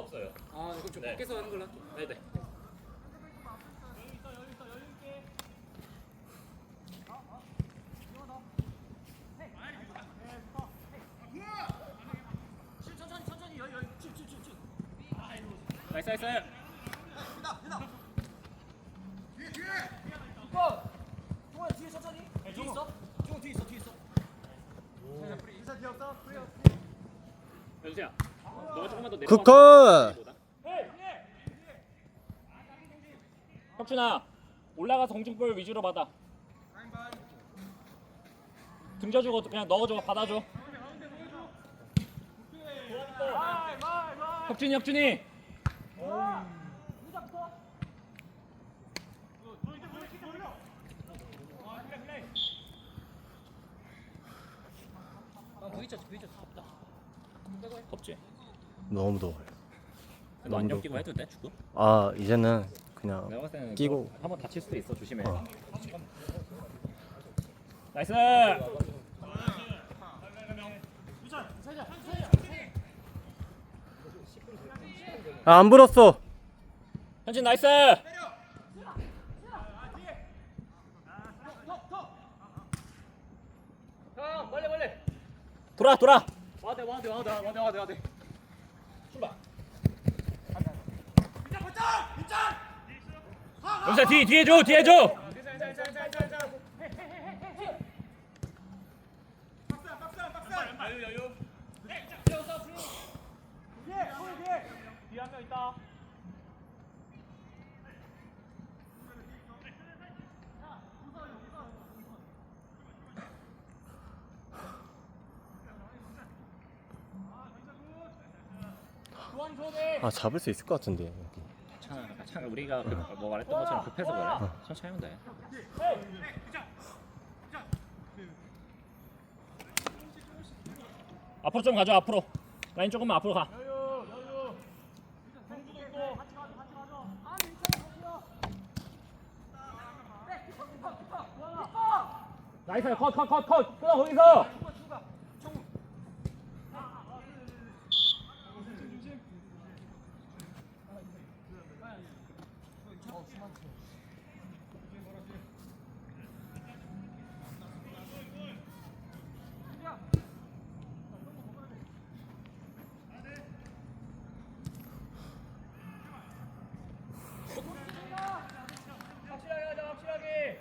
없어요. 아 이거 좀 네. 밖에서 하는 걸로 할게요. 네네. 나이스 나이스. 연수야, 굿컷! 혁준아, 올라가서 공중볼 위주로 받아. 등져주고 그냥 넣어줘, 받아줘. 혁준이, 혁준이. 아 V자 V자 없다. 없지. 너무 더워요. 너 안경 끼고 해도 돼, 축구? 아 이제는 그냥 내가 봤을 때는 끼고. 그거 한번 다칠 수도 있어, 조심해. 어. 나이스. 아, 안 불었어. 현진 나이스. 돌아, 돌아. 와대 와대 와대 와대 와대 와대. 연수야 뒤 뒤에 줘, 뒤에 줘. 아 잡을 수 있을 것 같은데. 여기. 괜찮아, 괜찮아. 우리가 그, 뭐 말했던 것처럼 급해서 그래. 천천히 하면 돼. 앞으로 좀 가져 앞으로 라인 조금만 앞으로 가 나이스 컷 컷 컷컷 끊어 거기서 확실하게 하자 확실하게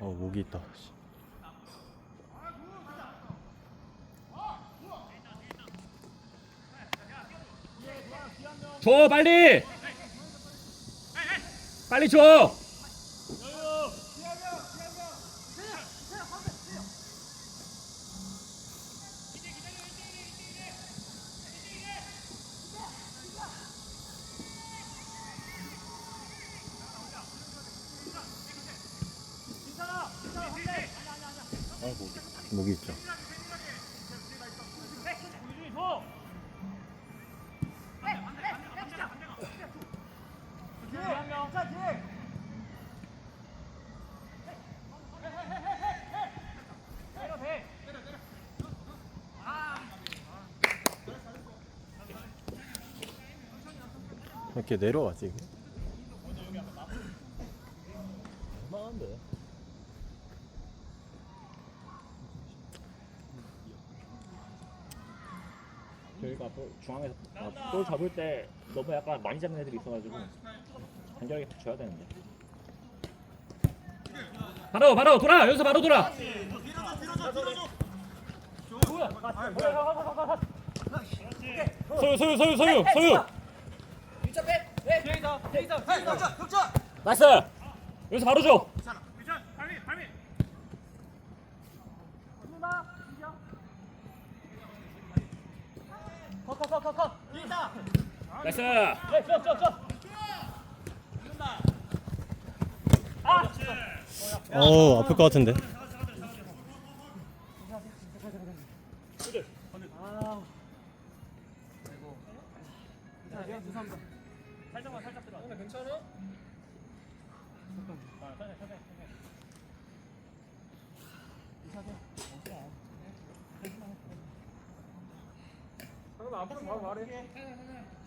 어 목이 있다. 씨. 줘 빨리! 빨리 줘 이렇게 내려가지 이게? 얼마인데 저희가 또 중앙에서 아, 볼 잡을 때 너무 약간 많이 잡는 애들이 있어가지고 간결하게 툭 줘야 되는데. 바로 바로 돌아! 여기서 바로 돌아! 소유 소유 소유 소유 소유 V자 빼. 네. V자 V자 V자. 격자. 나이스 여기서 바로 줘. 나이스 네, 저, 저, 저. 어 아플 것 같은데.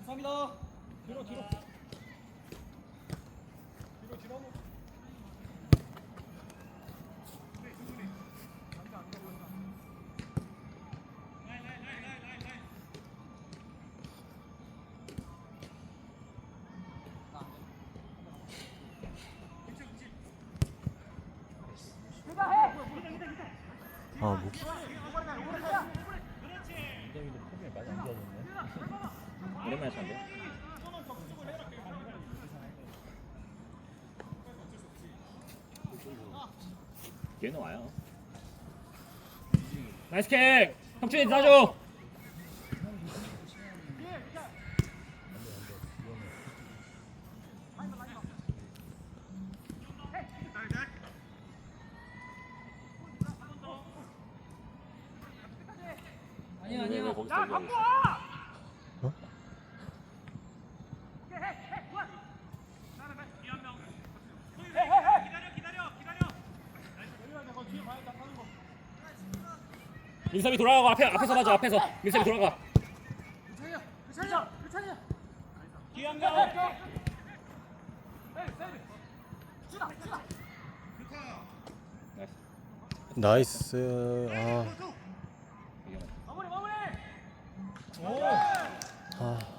감사합니다. 아 목이 이대민도 폼이 많이 안 좋아졌네. 오랜만에 찬데. 얘는 와요. 나이스 킥! 형준이 놔줘! 민섭이 돌아가고 앞에 앞에서 맞아 앞에서. 민섭이 돌아가. 나이스. 나이스 아, 아 아쉽다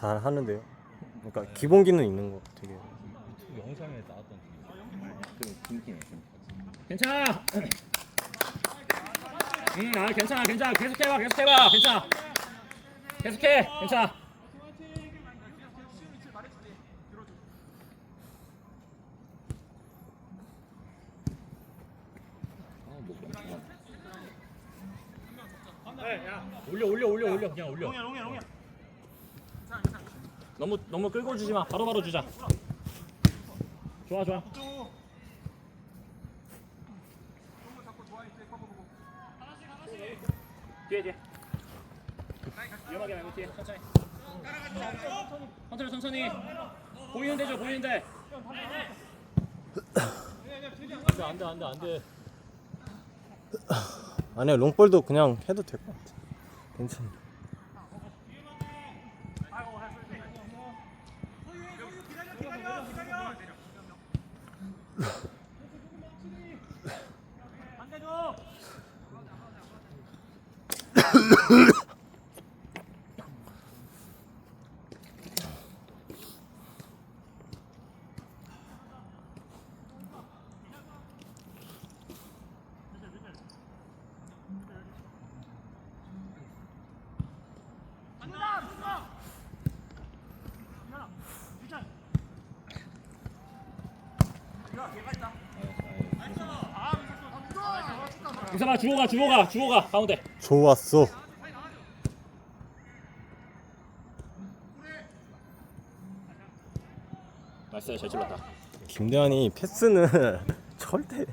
잘 하는데요. 그러니까 기본기는 있는 거 되게 영상에 나왔던 그 김팀이 괜찮아. 응 아 괜찮아 괜찮아. 계속해봐 계속해봐. 괜찮아. 계속해 괜찮아. 올려 올려 올려 올려. 그냥 올려 너무 너무 끌고 주지 마. 바로 바로 주자. 좋아 좋아. 뒤에 뒤에. 위험하게 말고 뒤에. 천천히 천천히. 천천히 보이는데 줘 보이는데. 안돼 안돼 안돼 안돼. 아니야 롱볼도 그냥 해도 될 것 같아. 괜찮아 유sam아 주호가 주호가 주호가 가운데. 좋았어. 나이스 잘 찔렀다. 김대환이 패스는 절대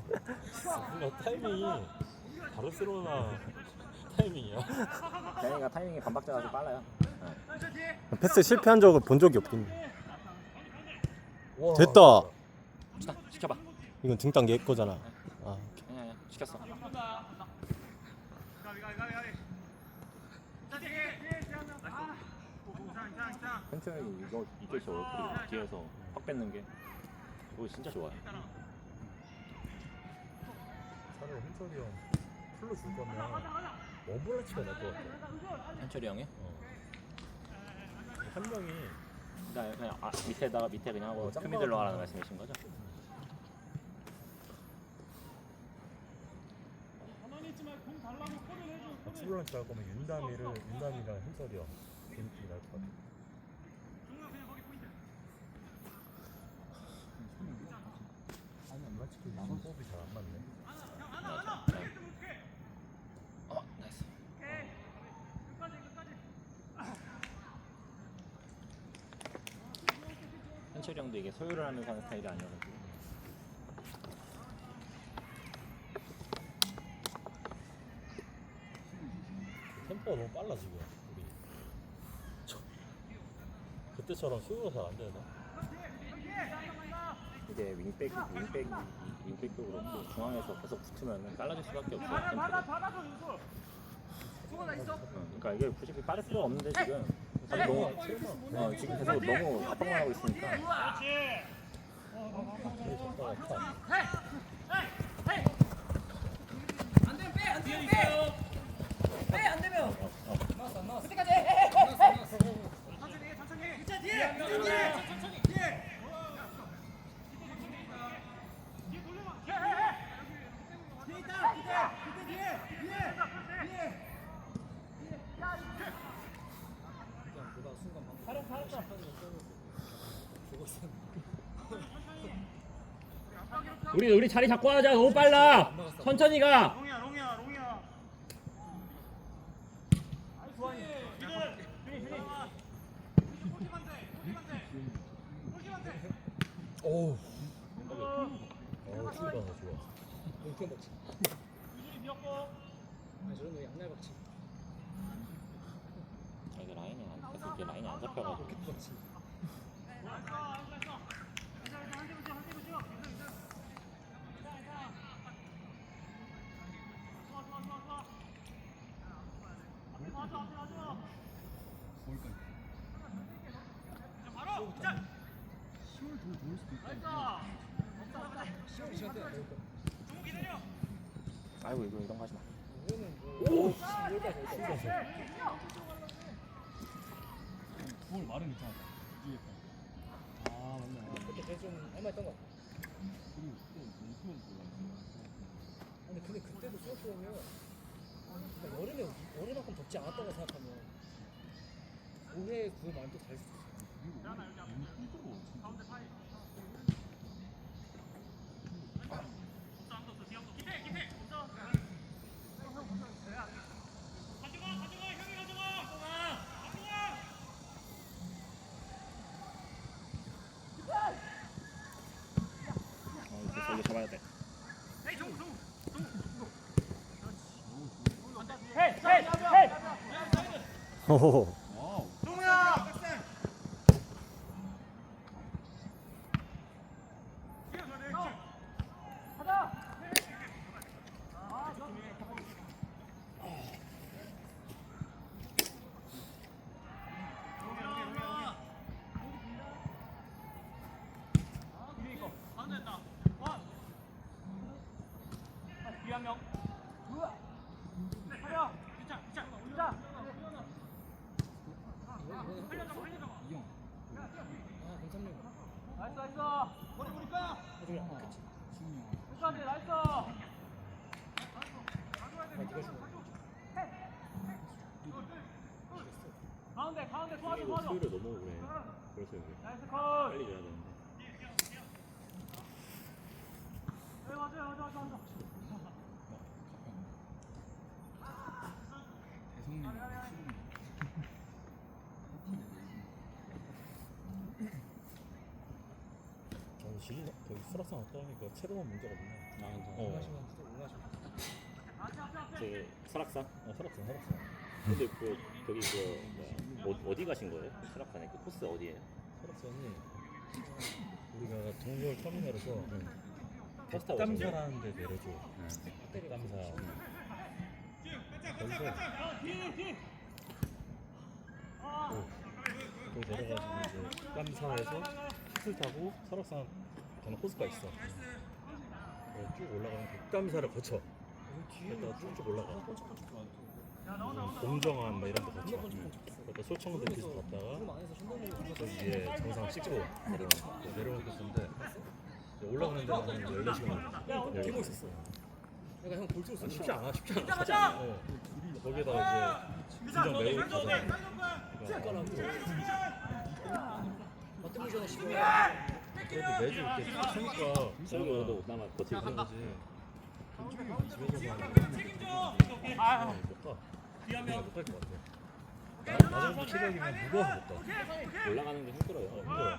뭔가 타이밍이 바르셀로나 타이밍이야. 대현이가 타이밍이 반박자가 좀 빨라요. 패스 실패한 적을 본 적이 없긴 해. 와. 됐다. 시켜봐. 이건 등단 얘 거잖아. 아 아니야 아니야 시켰어 펜트는 이거 이쪽에서 얼굴이 뒤에서 확 뺏는 게 이거 진짜 좋아요 차라리 현철이 형 풀로 줄 거면 어블라치가 날 것 같아. 현철이 형이 한 명이 그냥, 그냥 아, 밑에다가 밑에 그냥 하고 어, 큰 미들로 하라는 말씀이신 거죠? 어블라치 할 거면 윤담이를 윤담이랑 현철이 형 이렇게 날것 같아. 어블라치도 호흡이 잘 안 맞네. 어 나이스 현철이 형도 이게 소유를 하면서 하는 스타일이 아니어가지고 템포가 너무 빨라 지금 우리. 그때처럼 수요가 잘안 되나? 이게 윙백, 윙백, 윙백도 그렇고 중앙에서 계속 붙으면 빨라질 수밖에 없어요. 템포가. 응, 그러니까 이게 굳이 빠를 필요가 없는데 지금 다들 너무 어, 지금 계속 너무 압박만 하고 있으니까 안 되면 빼, 안 되면 빼. 빼, 안 되면. 어, 어. 그때까지 해, 해, 해, 해. 천천히, 천천히. 뒤에, 천천히. 뒤 우리 우리 자리 잡고 하자. 너무 빨라. 천천히 가. 오우. 어, 수비가 더 좋아. 용돈 먹지. 아, 저런 거 양날 먹지. 아, 이게 라인이 안 계속 이게 라인이 안 잡혀가지고. 먹지. 아이고 이거 이런 거 하지 마. 오. 뭘 말은 괜찮아. 아 맞네. 그때 제일 좀 할만했던 거. 그리고 또 뭉치면 아니 근데 그때도 수업 보면 그러니까 여름에 여름만큼 덥지 않았다고 생각하면 올해 그 마음도 다를 수 있어. 그리고 힘들어. 진짜. 어, 이거 이거 잡아야 돼. 호호호. 와우. 이형. 아, 괜찮네. 아, 나중에 그치. 승용. 아, 네가 주는 이거 수비를 너무 오래. 그래서 이게 빨리 줘야 되는데. 대성님. 저는 실리 거기 수락산 왔다 보니까 체력은 문제가 없네. 아 괜찮아. 어. 제 설악산. 어, 수락산, 수락산. 근데 그 저기 그 뭐야 어, 어디 가신 거예요? 설악산에 그 코스 어디예요? 수락산이 우리가 동물 터미널에서 버스 타고 오신 거예요? 땀사라는 데 내려줘. 땀사. 거기서 오, 거기 내려가지고 이제 땀사에서 셔틀 타고 설악산 가는 코스가 있어. 거기 쭉 올라가면 덕담사를 거쳐. 그러다가 쭉쭉 올라가. 공정한 뭐 이런 데 거쳐. 그러다 소청대 비서 갔다가 위에 정상 찍고 내려오는 내려오는 코스인데 이제 올라가는 데는 14시간 뛰고 있었어. 내가 형 볼줄 수 쉽지 않아 쉽지 않아. 쉽지 않아. 어. 거기에다가 이제 진정 매우 어떤 전에 시골 그래도 매주 이렇게 치니까 그나마 버티고 그런 거지. 집에서만 못가 못갈 것 같아 나- 나 정도 체력이면 무거워서 못가 올라가는 게 힘들어요. 힘들어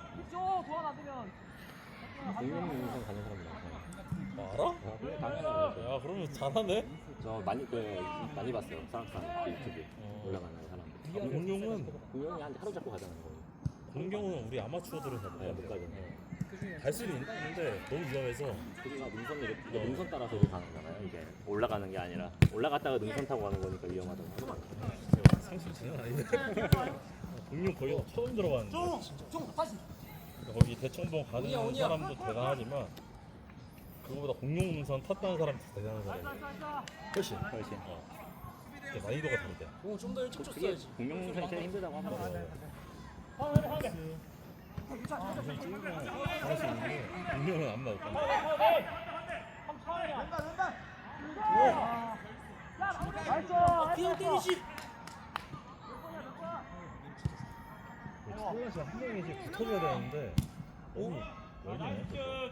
공룡 영상 가는 사람 많아요. 아, 알아? 아, 그래, 당연히 알죠. 야 그러면 잘하네 저 많이 그 많이 봤어요. 사람상 유튜브 어. 올라가는 사람들. 공룡은 공룡이 한 하루 잡고 가잖아요. 거의. 공룡은 우리 아마추어들은 네, 못 가죠. 갈 수는 있는데 너무 위험해서. 그리고 능선 이렇게 이게 능선 따라서 이렇게 가는 거잖아요. 이게. 올라가는 게 아니라. 올라갔다가 능선 타고 가는 거니까 위험하다고. 상식 장난 아닌데 공룡 거기 처음 들어봤는데. 그러니까 거기 대청봉 가는 사람도 대단하지만 그거보다 공룡 능선 탔다는 사람 대단한 사람이야. 훨씬 훨씬. 어. 이게 난이도가 다르대. 어, 좀더 일찍 그게 쳤어야지. 공룡 능선이 제일 힘들다고 하더라고요. 잘할 수 있는데 공룡은 안 나올 거야 그냥 때리지. 찰나시 한 명이 이제 붙어줘야 되는데 너무 열리네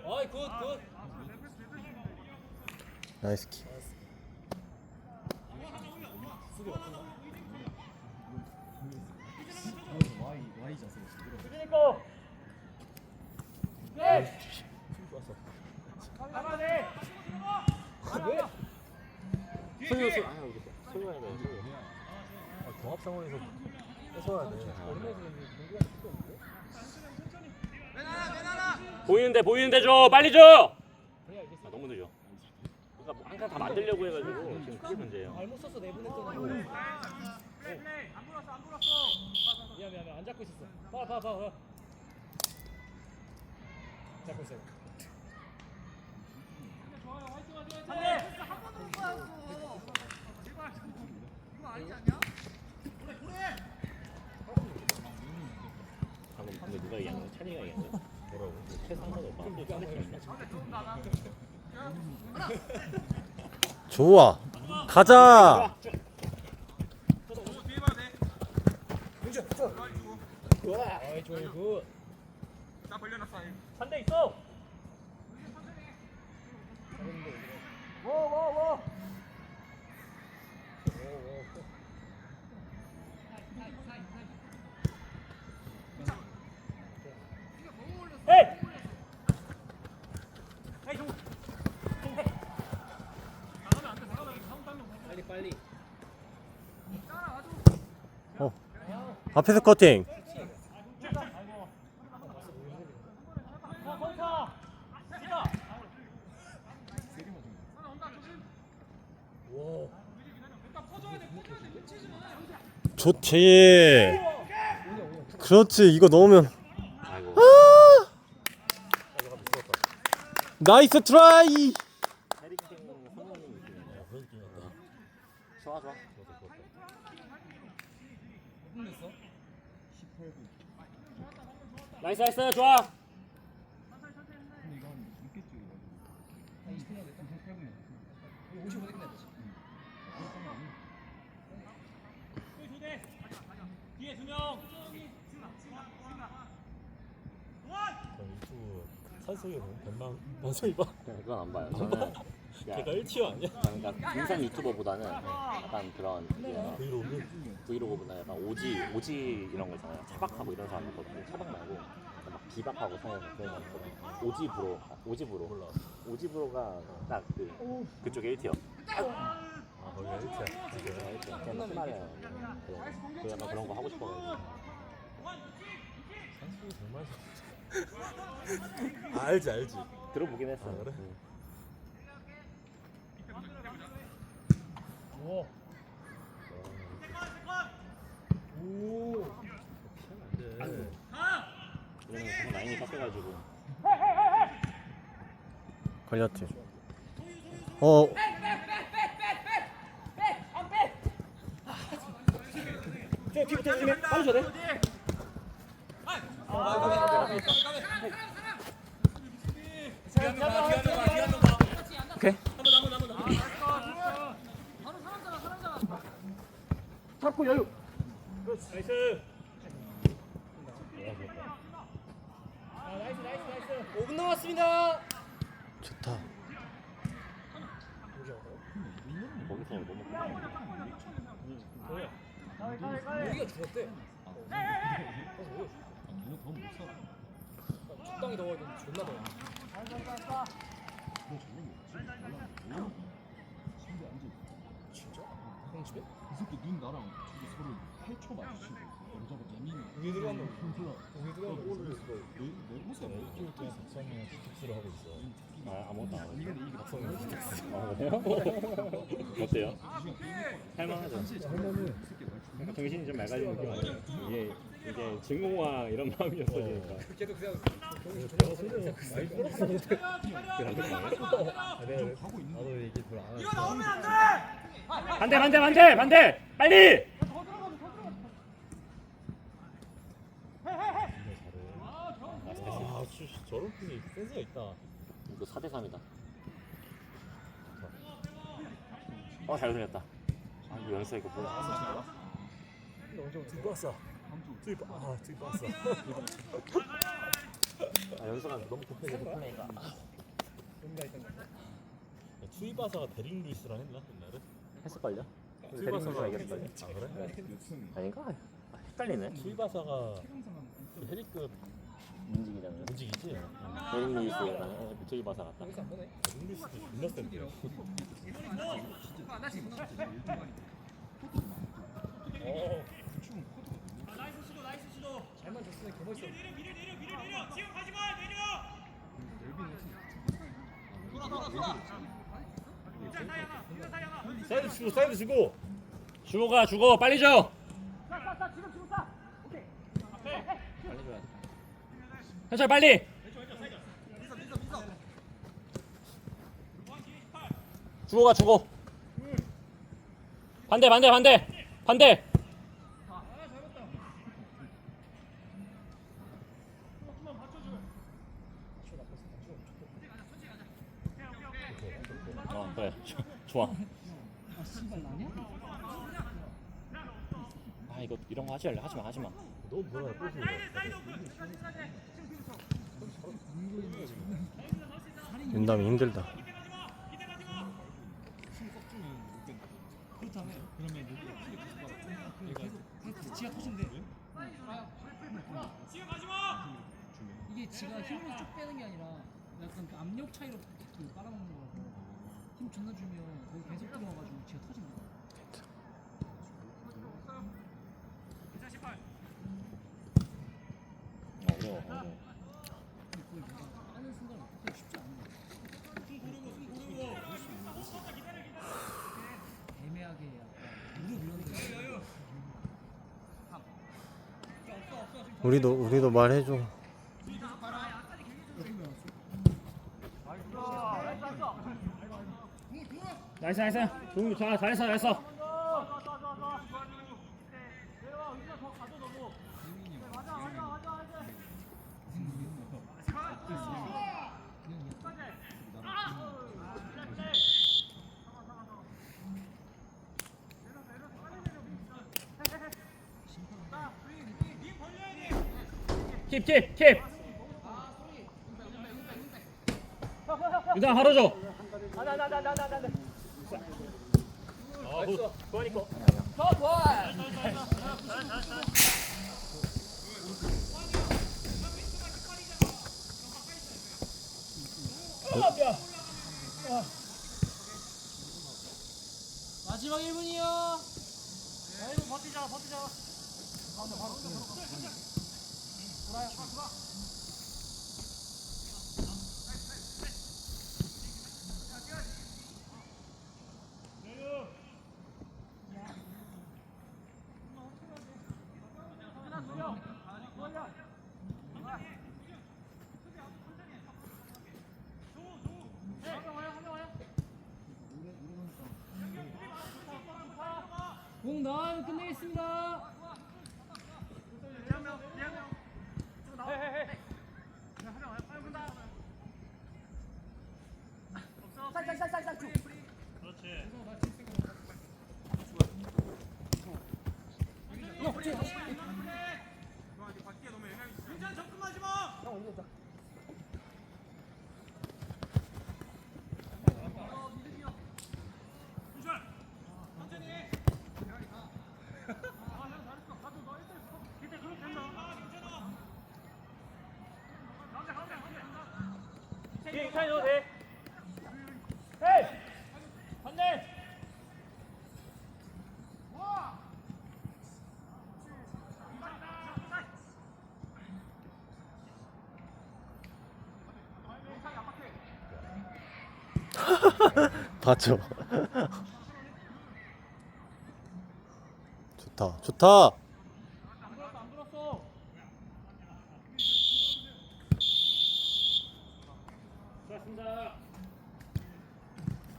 아이, 굿, 굿. 나이스 키. Y Y 자세 지금 소유 소 아, 여기 소유해야 돼. 소유. 아, 경합 상황에서 뺏어야 돼? 보이는데 보이는데 줘 빨리 줘. 아, 너무 늦어. 그러니까 뭐 항상 다 만들려고 해가지고 지금 그게 문제예요. 잘못 써서 내보냈더니. 미안, 미안, 미안. 안 잡고 있었어. 봐, 봐, 봐, 봐. 잡고 있어. 방금 근데 누가 얘기한 거야? 찬이가 얘기한 거야? 뭐라고? 최상선 오빠. 좋아. 가자. 아이, 좋아요, 굿. 반대 있어. 잘했는데, 왜 빨리, 빨리. 어. 앞에서 커팅. 와. 좋지. 그렇지. 이거 넣으면 아이고. 나이스 트라이. 해리케인 선생님 느낌이네. 그런 느낌이었다 좋아 좋아. 끝냈어? 18분 나이스 나이스 좋아. 근데 이거 한 6개 찍어가지고 한 20분 하겠다. 18분 이야 이거 55대 끝내야지. 그럼 유튜브 산속에 보면 변방 방송이 봐 그건 안 봐요. 저는 걔가 그냥 1티어 아니야? 그러니까 등산 유튜버보다는 약간 그런 브이로그? 브이로그보다 약간 오지 오지 이런 거 있잖아요. 차박하고 이런 사람 있거든요. 차박 말고 막 비박하고 사는 그런 거 있거든요. 오지 브로, 아, 오지 브로. 몰라 오지 브로가 딱 그 그쪽에 1티어. 아 거기가 1티야 진짜 그냥 신발이에요. 그 약간 그런 거 하고 싶어가지고. 산속이 정말 아, 알지 알지 들어보긴 했어. 아, 그래? 응. 오. 피하면 안돼 이러면 정말 라인이 깎여가지고. 걸렸지. 어. 저 뒤부터 조심해. 빨리 줘야 돼. 오케이. 잡고 여유. 나이스. 아, 나이스, 나이스, 나이스. 5분 남았습니다. 좋다. 거기서 너무 여기가 죽었대. 아 너무 더못 살아 더워야 되는데 존나 더워. 너 저거 뭐지? 몰라 침대 앉아 형 집에? 이 새끼 눈 나랑 저기 서로 8초 마주치고 여자가 예민해. 위에 들어가면 몰라. 위에 들어가면 내, 내 모습 안 보여. 일주일 동안 박성현 킥스를 하고 있어. 아 아무것도 안 하고. 이건 이게 박성현. 아 그래요? 어때요? 할만하죠. 할머니. 새끼 날 죽여. 정신이 좀 맑아지는 느낌이에요. 이게 이게 진공화 이런 마음이 없어지니까. 걔도 그냥 아. 반대 반대 반대 반대 빨리. 아, 씨, 저런 분이 센스가 있다. 이거 4대 3이다. 어잘 돌렸다. 아 이거 연습 이거 뭐야? 들어왔어. 들어, 아, 들어왔어. 아 연습가 너무 급해서 플레이가. 뭔가 있던 거 투이바사가 데릭 루이스랑 했나 옛날에? 했을걸요? 투이바사가 이겼을걸요? 아 그래? 아닌가? 아, 헷갈리네. 투이바사가 헤리급 움직이잖아요. 움직이지? 데릭 루이스랑 저기 바사 같다. 여기서 안 보네 데릭 루이스도 존나 센데. 어, 잘만 줬으면 개멋있어 사이드 주고, 사이드 주고. 주고 가 주고. 빨리 줘. 현철 빨리. 주고 가 주고. 반대 반대 반대. 반대. 어 그래 좋아. 아 이거 이런 거 하지 말래 하지 마 하지 마. 너 뭐야, 뽀뽀. 윤담이 힘들다. 그렇다며. 그러면 여기 지가 터진대. 이게 지가 힘으로 쭉 빼는 게 아니라 약간 그 압력 차이로 그 빨아먹는 거라서 힘 존나 주면 거기 계속 들어가가지고 지가 터진다. 어려워 어려워. 빠는 순간 어떻게 쉽지 않은 거야. 애매하게 약간. 우리도 우리도 말해줘. 나이스 나이스. 동우 좋아 잘했어 잘했어. 킵, 킵, 킵. 유당 바로 줘. 아, 굿. 마지막 1분이요. 공 나와요. 끝내겠습니 다. 유찬이 넣어도 돼. 헤이! 봤죠? 좋다, 좋다!